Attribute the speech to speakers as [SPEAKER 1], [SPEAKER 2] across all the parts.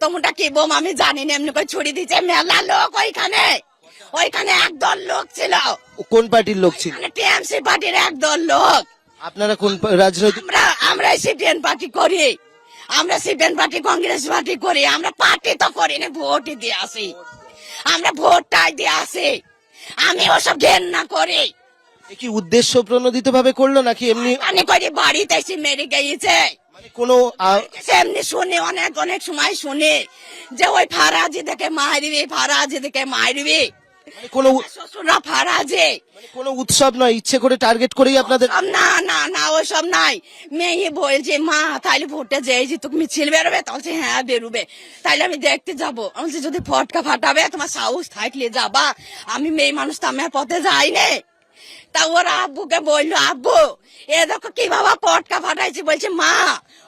[SPEAKER 1] কতটা কি বোম আমি জানি না এমনি করে ছুরি দিচ্ছে মেলা লোক ওইখানে। ওইখানে একদল লোক ছিল।
[SPEAKER 2] কোন পার্টির লোক ছিল?
[SPEAKER 1] টিএমসি পার্টির একদল লোক।
[SPEAKER 2] আপনারা কোন রাজনৈতিক
[SPEAKER 1] আমরা আমরা সিপিএন পার্টি করি। আমরা সিপিএন পার্টি কংগ্রেস পার্টি করি। আমরা পার্টি তো করি না ভোটই দিয়ে আসি। আমরা ভোটটাই দিয়ে আসি। আমি ওসব ঘেন্না করি।
[SPEAKER 2] কি উদ্দেশ্য প্রণোদিত ভাবে করল নাকি এমনি
[SPEAKER 1] আমি করি বাড়িতে এসে মেরে গিয়েছে
[SPEAKER 2] কোনো
[SPEAKER 1] এমনি শুনি অনেক অনেক সময় শুনি যে ওই ফারাজি দেখে মারবি ফারাজি দেখে মারবি।
[SPEAKER 2] কোনো উ-
[SPEAKER 1] শ্বশুররা
[SPEAKER 2] কোনো উৎসব নয় ইচ্ছে করে টার্গেট করেই আপনাদের
[SPEAKER 1] না না না ওসব নাই। মেয়ে বলছে মা ভোটে যেয়েছি মিছিল বেরোবে তখন হ্যাঁ বেরোবে। তাইলে আমি দেখতে যাব। আমি যদি ফটকা ফাটাবে তোমার সাহস থাকলে যাবা। আমি মেয়ে মানুষ তো আমার পথে যাই নে। তা ওর আব্বুকে বলল আব্বু এ দেখো কি বাবা পটকা ফাটাইছি। বলছে মা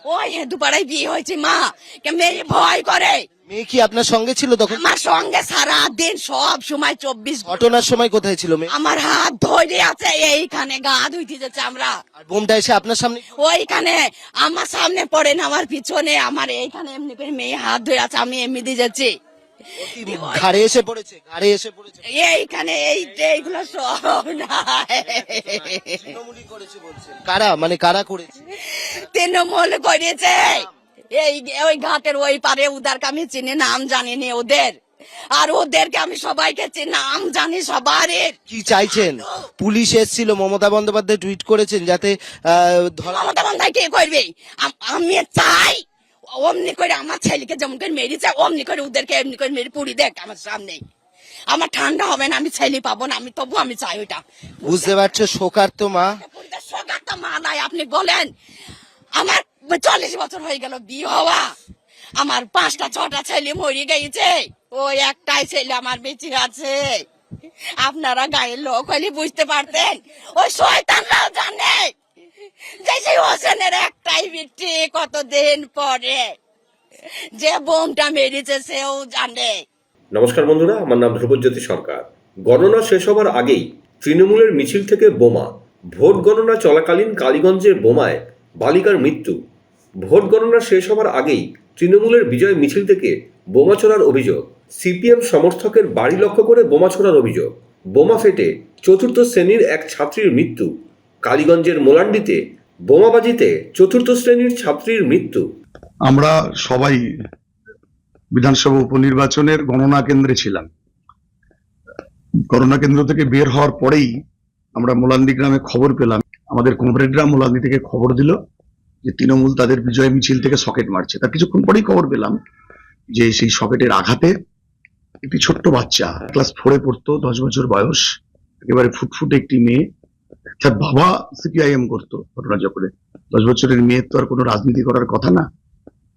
[SPEAKER 1] ওই হেদুপাড়ায় বিয়ে হয়েছে মা কে মেয়ে ভয় করে?
[SPEAKER 2] মেয়ে কি আপনার সঙ্গে ছিল তখন?
[SPEAKER 1] আমার সঙ্গে সারা দিন সব সময় চব্বিশ
[SPEAKER 2] ঘটনার সময় কোথায় ছিল মেয়ে?
[SPEAKER 1] আমার হাত ধরে আছে এইখানে গা ধুইতে যাচ্ছে আমরা।
[SPEAKER 2] আর বোমটা এসে আপনার সামনে?
[SPEAKER 1] ওইখানে আমার সামনে পড়ে না আমার পিছনে আমার এইখানে এমনি করে মেয়ে হাত ধরে আছে আমি এমনি দিয়ে যাচ্ছি।
[SPEAKER 2] ঘাড়ে এসে পড়েছে ঘাড়ে এসে পড়েছে।
[SPEAKER 1] এইখানে এই এইগুলো সব না
[SPEAKER 2] তৃণমূলই করেছে বলছেন। কারা? মানে কারা করেছে?
[SPEAKER 1] তৃণমূল করেছে। এই ওই ঘাটের ওই পারে ওদেরকে আমি চিনি নাম জানি নি ওদের। আর ওদেরকে আমি সবাইকে চিনি নাম জানি সবারই
[SPEAKER 2] কি চাইছেন? পুলিশ এসেছিল মমতা বন্দ্যোপাধ্যায় টুইট করেছেন যাতে
[SPEAKER 1] মমতা বন্দ্যোপাধ্যায় কি করবে? আমি চাই অমনি করে আমার ছেলেকে যেমন করে মেরেছে অমনি করে ওদেরকে এমনি করে মেরে পুড়ি দেখ আমার সামনে। আমার ঠান্ডা হবে না আমি ছেলে পাবো না আমি তবু আমি চাই ওইটা।
[SPEAKER 2] বুঝতে পারছ শোকার তো মা।
[SPEAKER 1] সকার তো মা নাই আপনি বলেন আমার চল্লিশ বছর হয়ে গেল বিয়ে হওয়া। আমার পাঁচটা ছটা ছেলে মরে গেছে। ওই একটাই ছেলে আমার বেঁচে আছে। আপনারা গায়ের লোক হলে বুঝতে পারতেন। ওই শয়তানরাও জানে। সেই হোসেনের একটাই বিটি কতদিন পরে। যে বোমটা মেরেছে সেও জানে।
[SPEAKER 3] নমস্কার বন্ধুরা, আমার নাম ধ্রুবজ্যোতি সরকার। গণনা শেষ হবার আগেই তৃণমূলের মিছিল থেকে বোমা। ভোট গণনা চলাকালীন কালীগঞ্জের বোমায় বালিকার মৃত্যু। ভোট গণনা শেষ হবার আগেই তৃণমূলের বিজয় মিছিল থেকে বোমা ছোড়ার অভিযোগ। সিপিএম সমর্থকের বাড়ি লক্ষ্য করে বোমা ছোড়ার অভিযোগ। বোমা ফেটে চতুর্থ শ্রেণির এক ছাত্রীর মৃত্যু। কালীগঞ্জের মোলান্ডিতে বোমাবাজিতে চতুর্থ শ্রেণির ছাত্রীর মৃত্যু।
[SPEAKER 4] আমরা সবাই বিধানসভা উপনির্বাচনের গণনা কেন্দ্রে ছিলাম। গণনা কেন্দ্র থেকে বের হওয়ার পরেই আমরা মোলান্দি গ্রামে খবর পেলাম। আমাদের কমরেডরা মোলান্দি থেকে খবর দিল যে তৃণমূল তাদের বিজয় মিছিল থেকে সকেট মারছে। তার কিছুক্ষণ পরেই খবর পেলাম যে সেই সকেটের আঘাতে একটি ছোট্ট বাচ্চা, ক্লাস ফোরে পড়তো, দশ বছর বয়স, একেবারে ফুটফুটে একটি মেয়ে তার বাবা সিপিআইএম করতো ঘটনাচক্রে দশ বছরের মেয়ের তো আর কোনো রাজনীতি করার কথা না।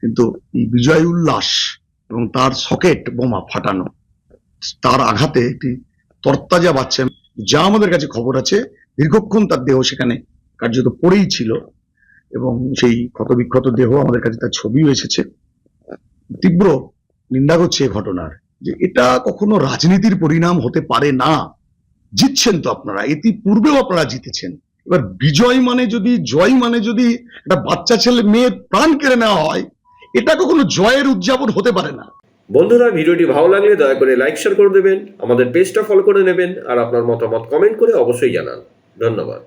[SPEAKER 4] কিন্তু এই বিজয় উল্লাস এবং তার সকেট বোমা ফাটানো, তার আঘাতে একটি তরতাজা বাচ্চা, যা আমাদের কাছে খবর আছে, দীর্ঘক্ষণ তার দেহ সেখানে কার্যত পড়েই ছিল এবং সেই ক্ষতবিক্ষত দেহ আমাদের কাছে তার ছবিও এসেছে। তীব্র নিন্দা করছে ঘটনার যে এটা কখনো রাজনীতির পরিণাম হতে পারে না। জিতছেন তো আপনারা, ইতিপূর্বেও আপনারা জিতেছেন। এবার বিজয় মানে যদি, জয় মানে যদি একটা বাচ্চা ছেলে, মেয়ে প্রাণ কেড়ে নেওয়া হয়, এটা কখনো জয়ের উদযাপন হতে পারে না।
[SPEAKER 3] বন্ধুরা, ভিডিওটি ভালো লাগলে দয়া করে লাইক শেয়ার করে দেবেন, আমাদের পেজটা ফলো করে নেবেন, আর আপনার মতামত কমেন্ট করে অবশ্যই জানান। ধন্যবাদ।